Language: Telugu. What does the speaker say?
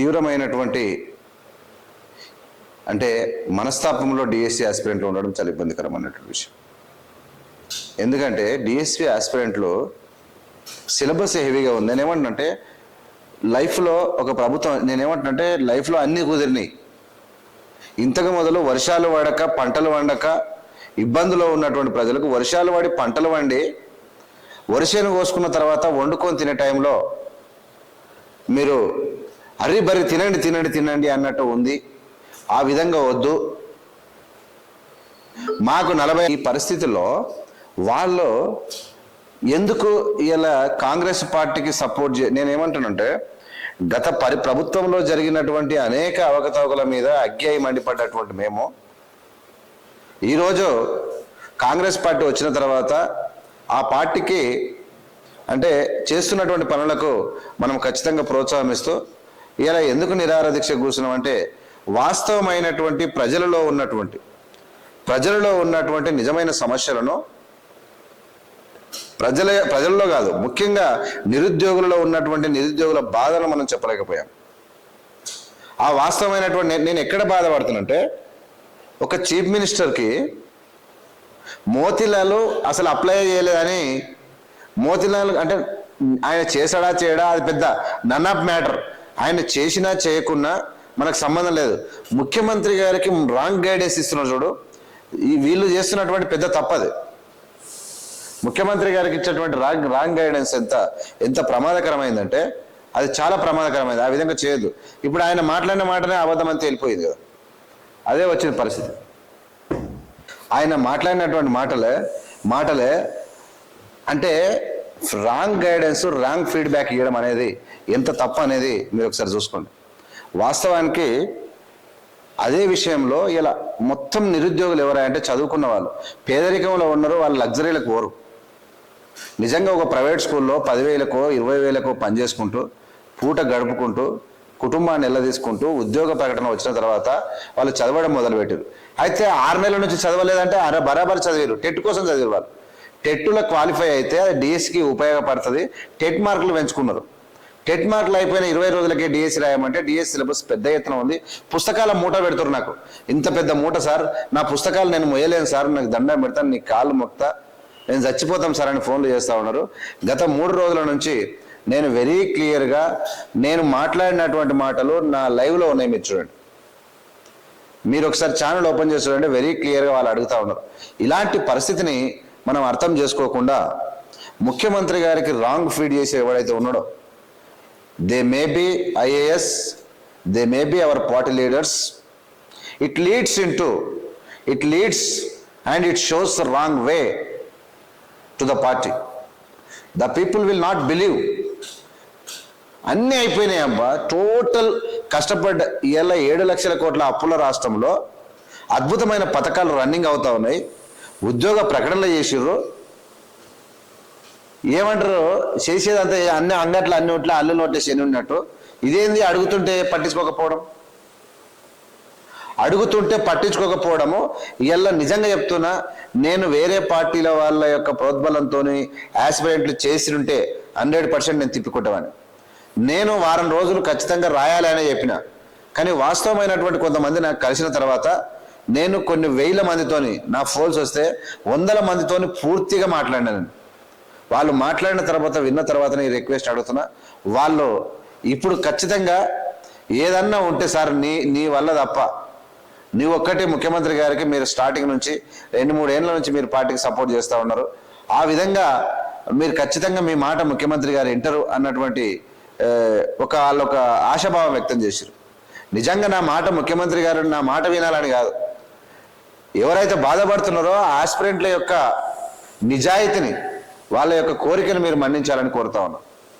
తీవ్రమైనటువంటి అంటే మనస్తాపంలో డిఎస్సి ఆస్పిరెంట్లు ఉండడం చాలా ఇబ్బందికరమైనటువంటి విషయం. ఎందుకంటే డిఎస్పి ఆస్పిరెంట్లు సిలబస్ హెవీగా ఉంది. నేనేమంటున్నంటే లైఫ్లో ఒక ప్రభుత్వం నేనేమంటున్నంటే లైఫ్లో అన్నీ కుదిరినాయి. ఇంతకు మొదలు వర్షాలు పడక పంటలు వండక ఇబ్బందులో ఉన్నటువంటి ప్రజలకు వర్షాలు పడి పంటలు వండి వరిసేను కోసుకున్న తర్వాత వండుకొని తినే టైంలో మీరు అర్రి బరి తినండి తినండి తినండి అన్నట్టు ఉంది. ఆ విధంగా వద్దు. మాకు నలభై ఈ పరిస్థితుల్లో వాళ్ళు ఎందుకు ఇలా కాంగ్రెస్ పార్టీకి సపోర్ట్ చే నేనేమంటానంటే గత పరి ప్రభుత్వంలో జరిగినటువంటి అనేక అవకతవకల మీద అగ్గాయి మండిపడ్డటువంటి మేము ఈరోజు కాంగ్రెస్ పార్టీ వచ్చిన తర్వాత ఆ పార్టీకి అంటే చేస్తున్నటువంటి పనులకు మనం ఖచ్చితంగా ప్రోత్సాహం ఇస్తూ ఇలా ఎందుకు నిరార దీక్ష కూర్చున్నాం అంటే వాస్తవమైనటువంటి ప్రజలలో ఉన్నటువంటి ప్రజలలో ఉన్నటువంటి నిజమైన సమస్యలను ప్రజల ప్రజల్లో కాదు ముఖ్యంగా నిరుద్యోగులలో ఉన్నటువంటి నిరుద్యోగుల బాధను మనం చెప్పలేకపోయాం. ఆ వాస్తవమైనటువంటి నేను ఎక్కడ బాధపడుతున్నంటే ఒక చీఫ్ మినిస్టర్కి మోతిలాలు అసలు అప్లై చేయలేదని మోతిలాల్ అంటే ఆయన చేశాడా చేయడా అది పెద్ద నన్ ఆఫ్ మ్యాటర్. ఆయన చేసినా చేయకున్నా మనకు సంబంధం లేదు. ముఖ్యమంత్రి గారికి రాంగ్ గైడెన్స్ ఇస్తున్నారు చూడు. ఈ వీళ్ళు చేస్తున్నటువంటి పెద్ద తప్పది. ముఖ్యమంత్రి గారికి ఇచ్చేటువంటి రాంగ్ రాంగ్ గైడెన్స్ ఎంత ఎంత ప్రమాదకరమైందంటే అది చాలా ప్రమాదకరమైంది. ఆ విధంగా చేయదు ఇప్పుడు ఆయన మాట్లాడిన మాటనే అబద్ధం అని తేలిపోయింది కదా. అదే వచ్చిన పరిస్థితి. ఆయన మాట్లాడినటువంటి మాటలే మాటలే అంటే రాంగ్ గైడెన్స్ రాంగ్ ఫీడ్బ్యాక్ ఇవ్వడం అనేది ఎంత తప్పు అనేది మీరు ఒకసారి చూసుకోండి. వాస్తవానికి అదే విషయంలో ఇలా మొత్తం నిరుద్యోగులు ఎవరంటే చదువుకున్న వాళ్ళు పేదరికంలో ఉన్నారు వాళ్ళు లగ్జరీలకు పోరు. నిజంగా ఒక ప్రైవేట్ స్కూల్లో పదివేలకో ఇరవై వేలకో పనిచేసుకుంటూ పూట గడుపుకుంటూ కుటుంబాన్ని నిలదీసుకుంటూ ఉద్యోగ ప్రకటన వచ్చిన తర్వాత వాళ్ళు చదవడం మొదలుపెట్టారు. అయితే ఆరు నెలల నుంచి చదవలేదంటే అర బరాబర్ చదివారు టెట్ కోసం చదివారు వాళ్ళు. టెట్లో క్వాలిఫై అయితే అది డిఎస్సికి ఉపయోగపడుతుంది. టెట్ మార్కులు పెంచుకున్నారు. టెట్ మార్కులు అయిపోయిన ఇరవై రోజులకే డిఎస్సి రాయమంటే డిఎస్సి సిలబస్ పెద్ద ఎత్తున ఉంది. పుస్తకాల మూట పెడుతున్నారు నాకు. ఇంత పెద్ద మూట సార్ నా పుస్తకాలు నేను మొయ్యలేను సార్ నాకు దండం పెడతాను నీ కాళ్ళు మొక్తా. నేను చచ్చిపోతాం సార్ అని ఫోన్లు చేస్తూ ఉన్నారు. గత మూడు రోజుల నుంచి నేను వెరీ క్లియర్గా నేను మాట్లాడినటువంటి మాటలు నా లైవ్లో ఉన్నాయి మీరు చూడండి. మీరు ఒకసారి ఛానల్ ఓపెన్ చేసి చూడండి వెరీ క్లియర్గా వాళ్ళు అడుగుతా ఉన్నారు. ఇలాంటి పరిస్థితిని మనం అర్థం చేసుకోకుండా ముఖ్యమంత్రి గారికి రాంగ్ ఫీడ్ చేసే ఎవడైతే ఉన్నాడో they may be IAS they may be our party leaders it leads in to it leads and it shows the wrong way to the party the people will not believe అన్నీ అయిపోయినాయి అబ్బా. టోటల్ కష్టపడ్డ ఇవాళ ఏడు లక్షల కోట్ల అప్పుల రాష్ట్రంలో అద్భుతమైన పథకాలు రన్నింగ్ అవుతా ఉన్నాయి. ఉద్యోగ ప్రకటనలు చేసిర్రు. ఏమంటారు? చేసేదంతా అన్ని అంగట్లో అన్ని నోట్ల అల్లు నోట్ల శని ఉన్నట్టు. ఇదేంది? అడుగుతుంటే పట్టించుకోకపోవడం. అడుగుతుంటే పట్టించుకోకపోవడము. ఇలా నిజంగా చెప్తున్నా నేను వేరే పార్టీల వాళ్ళ యొక్క ప్రోద్బలంతో యాస్పిరెంట్లు చేసి ఉంటే హండ్రెడ్ పర్సెంట్ నేను తిప్పికొట్టవని నేను వారం రోజులు ఖచ్చితంగా రాయాలి అనే చెప్పిన. కానీ వాస్తవమైనటువంటి కొంతమంది నాకు కలిసిన తర్వాత నేను కొన్ని వేల మందితోని నా ఫోన్స్ వస్తే వందల మందితోని పూర్తిగా మాట్లాడినాను. వాళ్ళు మాట్లాడిన తర్వాత విన్న తర్వాత నేను రిక్వెస్ట్ అడుగుతున్నా. వాళ్ళు ఇప్పుడు ఖచ్చితంగా ఏదన్నా ఉంటే సార్ నీ నీ వల్ల తప్ప. నీ ఒక్కటి ముఖ్యమంత్రి గారికి మీరు స్టార్టింగ్ నుంచి రెండు మూడు ఏళ్ళ నుంచి మీరు పార్టీకి సపోర్ట్ చేస్తూ ఉన్నారు. ఆ విధంగా మీరు ఖచ్చితంగా మీ మాట ముఖ్యమంత్రి గారు వింటారు అన్నటువంటి ఒక వాళ్ళొక ఆశాభావం వ్యక్తం చేశారు నిజంగా నా మాట ముఖ్యమంత్రి గారు నా మాట వినాలని కాదు. ఎవరైతే బాధపడుతున్నారో ఆ ఆస్పిరెంట్ల యొక్క నిజాయితీని వాళ్ళ యొక్క కోరికను మీరు మన్నించాలని కోరుతా ఉన్నాం.